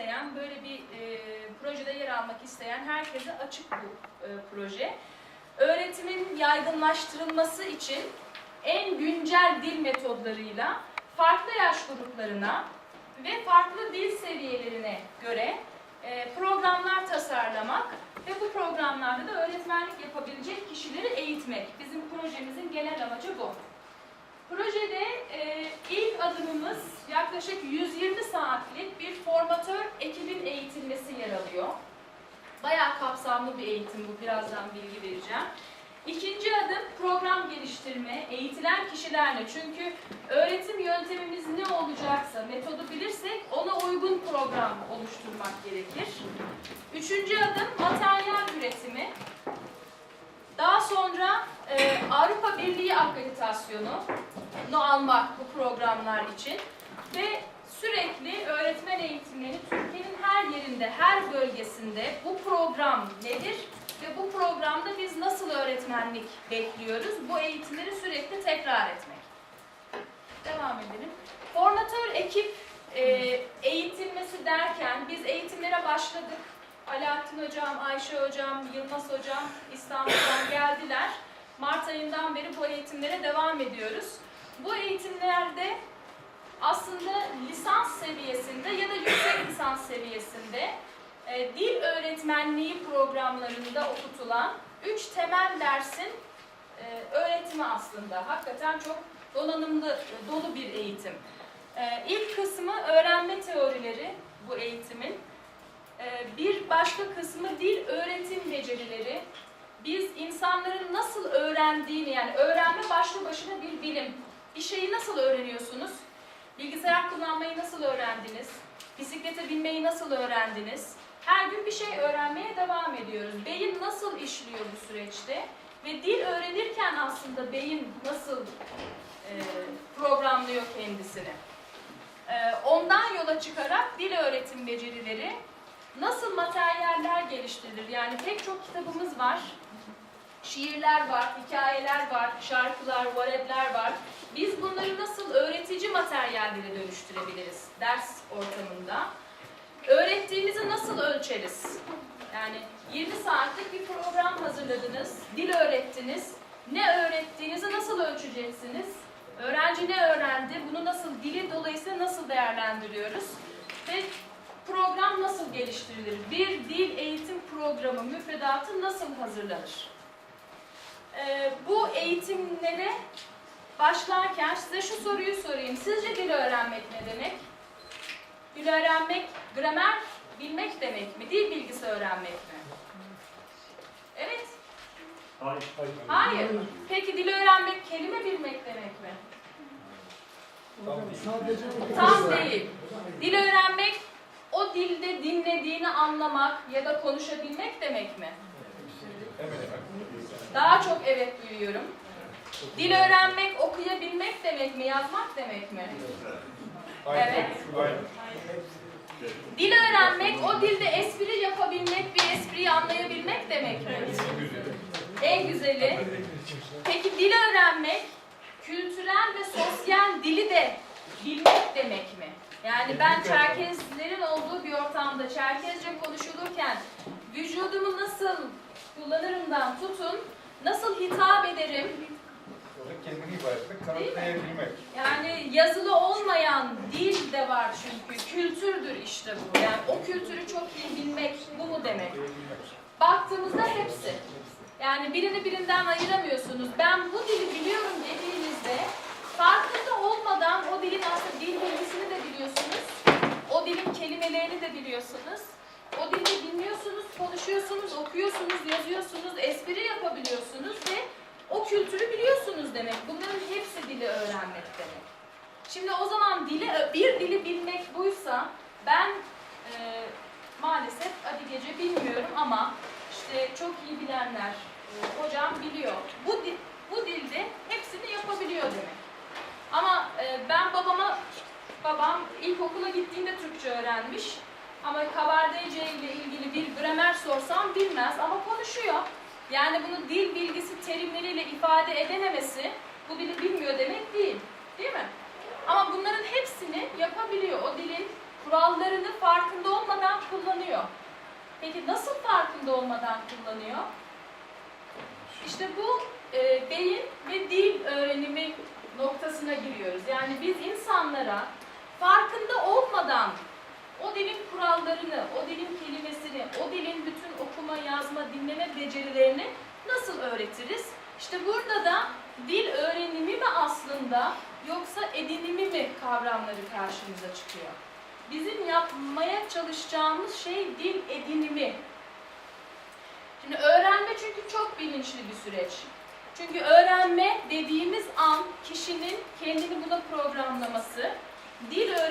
isteyen, böyle bir e, projede yer almak isteyen herkese açık bu e, proje. Öğretimin yaygınlaştırılması için en güncel dil metodlarıyla farklı yaş gruplarına ve farklı dil seviyelerine göre e, programlar tasarlamak ve bu programlarda da öğretmenlik yapabilecek kişileri eğitmek. Bizim projemizin genel amacı bu. Projede e, ilk adımımız yaklaşık 120 saatlik bir formatör ekibin eğitilmesi yer alıyor. Bayağı kapsamlı bir eğitim bu, birazdan bilgi vereceğim. İkinci adım program geliştirme, eğitilen kişilerle. Çünkü öğretim yöntemimiz ne olacaksa, metodu bilirsek ona uygun program oluşturmak gerekir. Üçüncü adım materyal üretimi. Daha sonra e, Avrupa Birliği akreditasyonu almak bu programlar için ve sürekli öğretmen eğitimlerini Türkiye'nin her yerinde, her bölgesinde bu program nedir ve bu programda biz nasıl öğretmenlik bekliyoruz? Bu eğitimleri sürekli tekrar etmek. Devam edelim. Formatör ekip e, eğitilmesi derken biz eğitimlere başladık. Alaaddin Hocam, Ayşe Hocam, Yılmaz Hocam İstanbul'dan geldiler. Mart ayından beri bu eğitimlere devam ediyoruz. Bu eğitimlerde aslında lisans seviyesinde ya da yüksek lisans seviyesinde e, dil öğretmenliği programlarında okutulan üç temel dersin e, öğretimi aslında. Hakikaten çok donanımlı, dolu bir eğitim. E, ilk kısmı öğrenme teorileri bu eğitimin. E, bir başka kısmı dil öğretim becerileri. Biz insanların nasıl öğrendiğini yani öğrenme başlı başına bir bilim. Bir şeyi nasıl öğreniyorsunuz? Bilgisayar kullanmayı nasıl öğrendiniz? Bisiklete binmeyi nasıl öğrendiniz? Her gün bir şey öğrenmeye devam ediyoruz. Beyin nasıl işliyor bu süreçte? Ve dil öğrenirken aslında beyin nasıl e, programlıyor kendisini? E, ondan yola çıkarak dil öğretim becerileri nasıl materyaller geliştirilir? Yani pek çok kitabımız var. Şiirler var, hikayeler var, şarkılar, varedler var. Biz bunları nasıl öğretici materyallere dönüştürebiliriz ders ortamında? Öğrettiğimizi nasıl ölçeriz? Yani 20 saatlik bir program hazırladınız, dil öğrettiniz. Ne öğrettiğinizi nasıl ölçeceksiniz? Öğrenci ne öğrendi? Bunu nasıl, dili dolayısıyla nasıl değerlendiriyoruz? Ve program nasıl geliştirilir? Bir dil eğitim programı, müfredatı nasıl hazırlanır? Ee, bu eğitimlere başlarken size şu soruyu sorayım. Sizce dil öğrenmek ne demek? Dil öğrenmek, gramer bilmek demek mi? Dil bilgisi öğrenmek mi? Evet. Hayır. Hayır. Peki dil öğrenmek kelime bilmek demek mi? Sadece Tam değil. Dil öğrenmek o dilde dinlediğini anlamak ya da konuşabilmek demek mi? Daha çok evet duyuyorum. Dil öğrenmek, okuyabilmek demek mi? Yazmak demek mi? Evet. Dil öğrenmek, o dilde espri yapabilmek, bir espriyi anlayabilmek demek mi? En güzeli. Peki dil öğrenmek, kültürel ve sosyal dili de bilmek demek mi? Yani ben Çerkezlerin olduğu bir ortamda Çerkezce konuşulurken vücudumu nasıl kullanırımdan tutun, nasıl hitap ederim, Kendini ifade etmek, kanıtlayabilmek. yani yazılı olmayan dil de var çünkü. Kültürdür işte bu. Yani o kültürü çok iyi bilmek bu mu demek? Baktığımızda hepsi. Yani birini birinden ayıramıyorsunuz. Ben bu dili biliyorum dediğinizde farkında olmadan o dilin aslında dil bilgisini de biliyorsunuz. O dilin kelimelerini de biliyorsunuz. O dili dinliyorsunuz, konuşuyorsunuz, okuyorsunuz, yazıyorsunuz, espri yapabiliyorsunuz ve o kültürü biliyorsunuz demek. Bunların hepsi dili öğrenmek demek. Şimdi o zaman dili, bir dili bilmek buysa ben e, maalesef hadi gece bilmiyorum ama işte çok iyi bilenler, e, hocam biliyor. Bu, bu dilde hepsini yapabiliyor demek. Ama e, ben babama, babam ilkokula gittiğinde Türkçe öğrenmiş. Ama kabardeyce ile ilgili bir gramer sorsam bilmez ama konuşuyor. Yani bunu dil bilgisi terimleriyle ifade edememesi bu dili bilmiyor demek değil. Değil mi? Ama bunların hepsini yapabiliyor. O dilin kurallarını farkında olmadan kullanıyor. Peki nasıl farkında olmadan kullanıyor? İşte bu e, beyin ve dil öğrenimi noktasına giriyoruz. Yani biz insanlara farkında olmadan o dilin kurallarını, o dilin kelimesini, o dilin bütün okuma, yazma, dinleme becerilerini nasıl öğretiriz? İşte burada da dil öğrenimi mi aslında yoksa edinimi mi kavramları karşımıza çıkıyor. Bizim yapmaya çalışacağımız şey dil edinimi. Şimdi öğrenme çünkü çok bilinçli bir süreç. Çünkü öğrenme dediğimiz an kişinin kendini buna programlaması,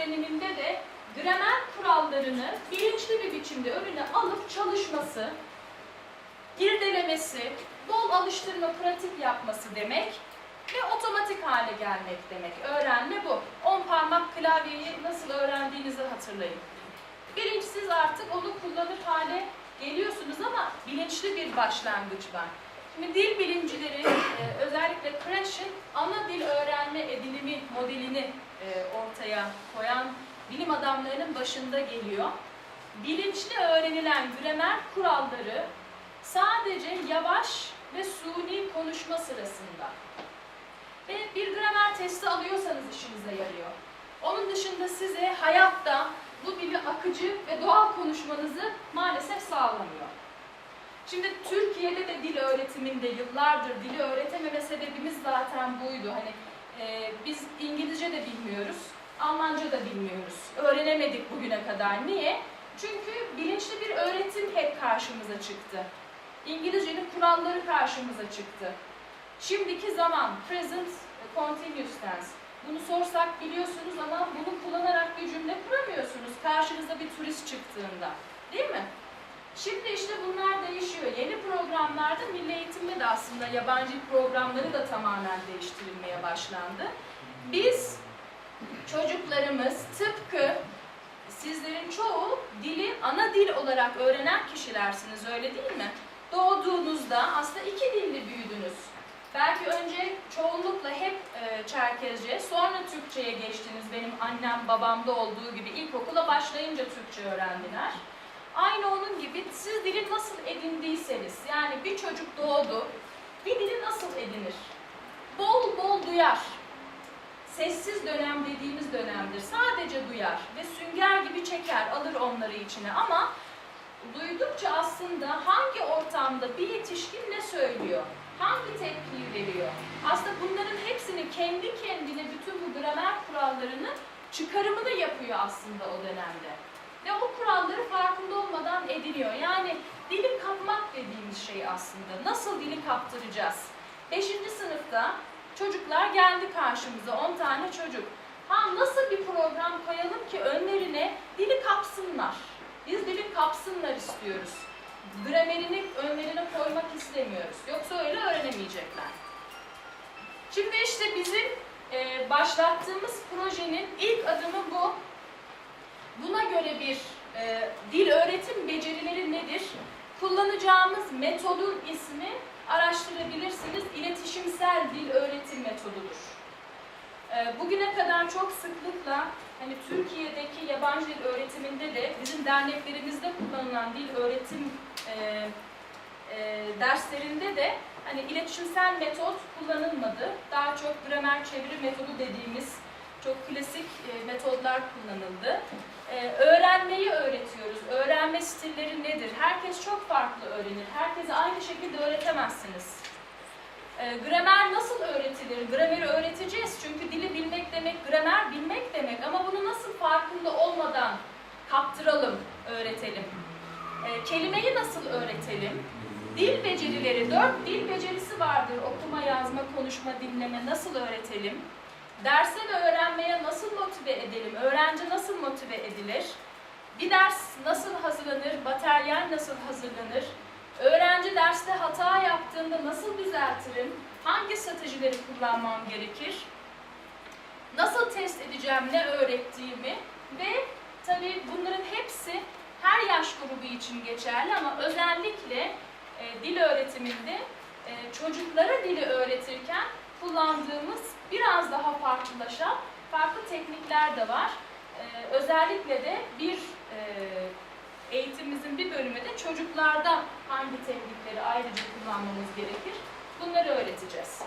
öğreniminde de gramer kurallarını bilinçli bir biçimde önüne alıp çalışması, irdelemesi, bol alıştırma, pratik yapması demek ve otomatik hale gelmek demek. Öğrenme bu. 10 parmak klavyeyi nasıl öğrendiğinizi hatırlayın. Bilinçsiz artık onu kullanır hale geliyorsunuz ama bilinçli bir başlangıç var. Şimdi dil bilimcileri e, özellikle Krash'in ana dil öğrenme edinimi modelini ortaya koyan bilim adamlarının başında geliyor. Bilinçli öğrenilen gramer kuralları sadece yavaş ve suni konuşma sırasında ve bir gramer testi alıyorsanız işinize yarıyor. Onun dışında size hayatta bu dili akıcı ve doğal konuşmanızı maalesef sağlamıyor. Şimdi Türkiye'de de dil öğretiminde yıllardır dili öğretememe sebebimiz zaten buydu. Hani e, biz İngilizce de bilmiyoruz, Almanca da bilmiyoruz. Öğrenemedik bugüne kadar. Niye? Çünkü bilinçli bir öğretim hep karşımıza çıktı. İngilizcenin kuralları karşımıza çıktı. Şimdiki zaman, present continuous tense. Bunu sorsak biliyorsunuz ama bunu kullanarak bir cümle kuramıyorsunuz karşınıza bir turist çıktığında. Değil mi? Şimdi işte bunlar değişiyor. Yeni programlarda milli eğitimde de aslında yabancı programları da tamamen değiştirilmeye başlandı. Biz çocuklarımız tıpkı sizlerin çoğu dili ana dil olarak öğrenen kişilersiniz öyle değil mi? Doğduğunuzda aslında iki dilli büyüdünüz. Belki önce çoğunlukla hep e, Çerkezce, sonra Türkçe'ye geçtiniz. Benim annem babamda olduğu gibi ilkokula başlayınca Türkçe öğrendiler. Aynı onun gibi siz dili nasıl edindiyseniz, yani bir çocuk doğdu, bir dili nasıl edinir? Bol bol duyar. Sessiz dönem dediğimiz dönemdir. Sadece duyar ve sünger gibi çeker, alır onları içine ama duydukça aslında hangi ortamda bir yetişkin ne söylüyor, hangi tepkiyi veriyor? Aslında bunların hepsini kendi kendine bütün bu gramer kurallarını çıkarımını yapıyor aslında o dönemde. Ve o kuralları farkında olmadan ediniyor. Yani dili kapmak dediğimiz şey aslında. Nasıl dili kaptıracağız? Beşinci sınıfta çocuklar geldi karşımıza, 10 tane çocuk. Ha nasıl bir program koyalım ki önlerine dili kapsınlar? Biz dili kapsınlar istiyoruz. Gramerini önlerine koymak istemiyoruz. Yoksa öyle öğrenemeyecekler. Şimdi işte bizim e, başlattığımız projenin ilk adımı bu. Buna göre bir e, dil öğretim becerileri nedir? Kullanacağımız metodun ismi araştırabilirsiniz. İletişimsel dil öğretim metodudur. E, bugüne kadar çok sıklıkla hani Türkiye'deki yabancı dil öğretiminde de bizim derneklerimizde kullanılan dil öğretim e, e, derslerinde de hani iletişimsel metot kullanılmadı. Daha çok gramer çeviri metodu dediğimiz çok klasik e, metodlar kullanıldı. E, öğrenmeyi öğretiyoruz. Öğrenme stilleri nedir? Herkes çok farklı öğrenir. Herkese aynı şekilde öğretemezsiniz. E, gramer nasıl öğretilir? Grameri öğreteceğiz çünkü dili bilmek demek, gramer bilmek demek. Ama bunu nasıl farkında olmadan kaptıralım, öğretelim? Kelimeyi nasıl öğretelim? Dil becerileri, dört dil becerisi vardır. Okuma, yazma, konuşma, dinleme nasıl öğretelim? Derse ve öğrenmeye nasıl motive edelim? Öğrenci nasıl motive edilir? Bir ders nasıl hazırlanır? Materyal nasıl hazırlanır? Öğrenci derste hata yaptığında nasıl düzeltirim? Hangi stratejileri kullanmam gerekir? Nasıl test edeceğim ne öğrettiğimi? Ve tabii bunların hepsi her yaş grubu için geçerli ama özellikle e, dil öğretiminde e, çocuklara dili öğretirken kullandığımız biraz daha farklılaşan farklı teknikler de var. e, özellikle de bir e, eğitimimizin bir bölümü de çocuklarda hangi teknikleri ayrıca kullanmamız gerekir bunları öğreteceğiz.